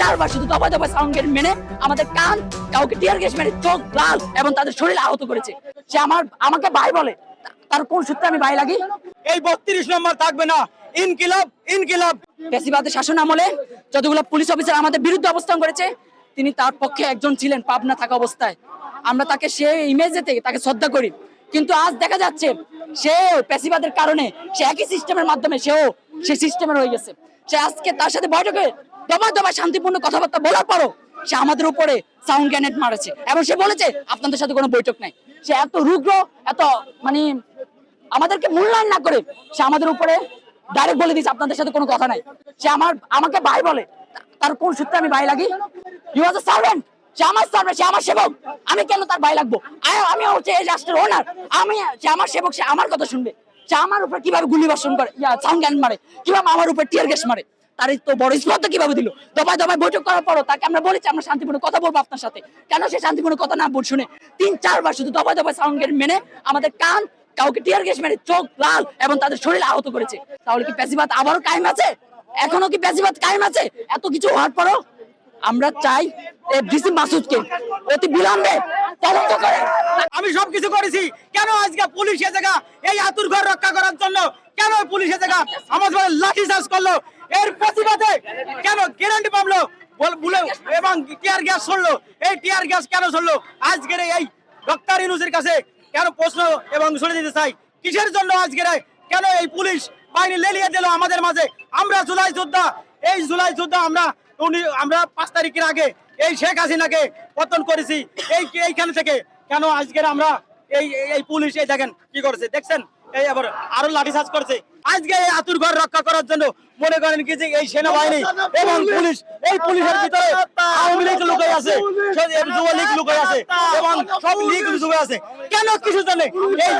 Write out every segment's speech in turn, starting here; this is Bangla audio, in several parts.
চারবার শুধু দফায় দফায় সাউন্ড গেট মেনে আমাদের কান কাউকে টিয়ার গ্যাস মেরে চোখ লাল এবং তাদের শরীর আহত করেছে। সে আমার আমাকে ভাই বলে। তার কোন সূত্রে আমি ভাই লাগি? এই বত্রিশ নম্বর থাকবে না। ইনকিলাব ইনকিলাব। পেশিবাদের শাসন আমলে যতগুলো পুলিশ অফিসার আমাদের বিরুদ্ধে অবস্থান করেছে তিনি তার পক্ষে একজন ছিলেন পাবনা থাকা অবস্থায়। আমরা তাকে সে ইমেজেতে তাকে শ্রদ্ধা করি। কিন্তু আজ দেখা যাচ্ছে সে পেশিবাদের কারণে সে একই সিস্টেমের মাধ্যমে সেও সে সিস্টেমের হয়ে গেছে। সে আজকে তার সাথে বৈঠকে দফায় দফায় শান্তিপূর্ণ কথাবার্তা বলার পরও সে আমাদের উপরে সাউন্ড গ্যানেট মারেছে। এবং সে বলেছে, আপনাদের সাথে কোনো বৈঠক নাই। সে এত রুগ্র এত মানে আমাদেরকে মূল্যায়ন না করে সে আমাদের উপরে ডাইরেক্ট বলে দিচ্ছে আপনাদের সাথে কোনো কথা নাই। সে আমার, আমাকে ভাই বলে, তার কোন সূত্রে আমি ভাই লাগি? ইউ ওয়াজ আ সার্ভেন্ট সে আমার সার্ভেন্ট সে আমার সেবক। আমি কেন তার ভাই লাগবো? আমি হচ্ছে এই রাষ্ট্রের ওনার আমি, সে আমার সেবক, সে আমার কথা শুনবে। সে আমার উপর কীভাবে গুলি বর্ষণ করে? সাউন্ড গ্যান মারে। কীভাবে আমার উপর টিয়ার গ্যাস মারে? তার তো বড় কীভাবে দিল? বৈঠক করার পরও তাকে আমরা বলেছি, আমরা শান্তিপূর্ণ কথা বলব আপনার সাথে। কেন সে শান্তিপূর্ণ কথা না বল শুনে? তিন, চারবার শুধু সাউন্ড মেনে আমাদের কান কাউকে টিয়ার গ্যাস মেরে চোখ লাল এবং তাদের শরীর আহত করেছে। তাহলে কি পেশিবাদ আবারও কায়েম আছে? এখনও কি পেশিবাদ কায়েম আছে? এত কিছু হওয়ার পরও আমরা চাই মাসুদকে অতি বিলম্বে তদন্ত করে। আমি সবকিছু করেছি। কেন আজকে পুলিশ এ জায়গা এই আতুর ঘর রক্ষা করার জন্য? কেন পুলিশ এ জায়গা আমাদের লাঠি চার্জ করল? এর প্রতিবাদে কেন গ্যারান্টি পাবলো? বলে এবং টিয়ার গ্যাস ছড়লো। এই টিয়ার গ্যাস কেন ছড়লো? আজকের এই ডক্টর ইনুসের কাছে কেন প্রশ্ন এবং শুনে দিতে চাই? কিসের জন্য আজকের কেন এই পুলিশ বাহিনী লেলিয়ে দিল আমাদের মাঝে? আমরা জুলাই যোদ্ধা। এই জুলাই যোদ্ধা আমরা আমরা পাঁচ তারিখের আগে এই শেখ হাসিনাকে পতন করেছি। এই এইখানে থেকে কেন আজকের আমরা এই, এই- পুলিশ, এই দেখেন কি করেছে, দেখছেন? এই আবার আরও করেছে। আজকে এই রক্ষা করার জন্য মনে করেন কি যে এই সেনাবাহিনী এবং পুলিশ, এই পুলিশের ভিতরে আওয়ামী লীগ লুকাই আছে লুকাই আছে এবং সব লীগ লুকাই আছে। কেন কিছু জানে এই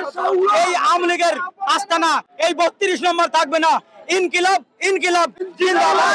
এই আওয়ামী লীগের আস্তানা, এই বত্রিশ নম্বর থাকবে না। ইনকিলাব ইনকিলাব, জিন্দাবাদ।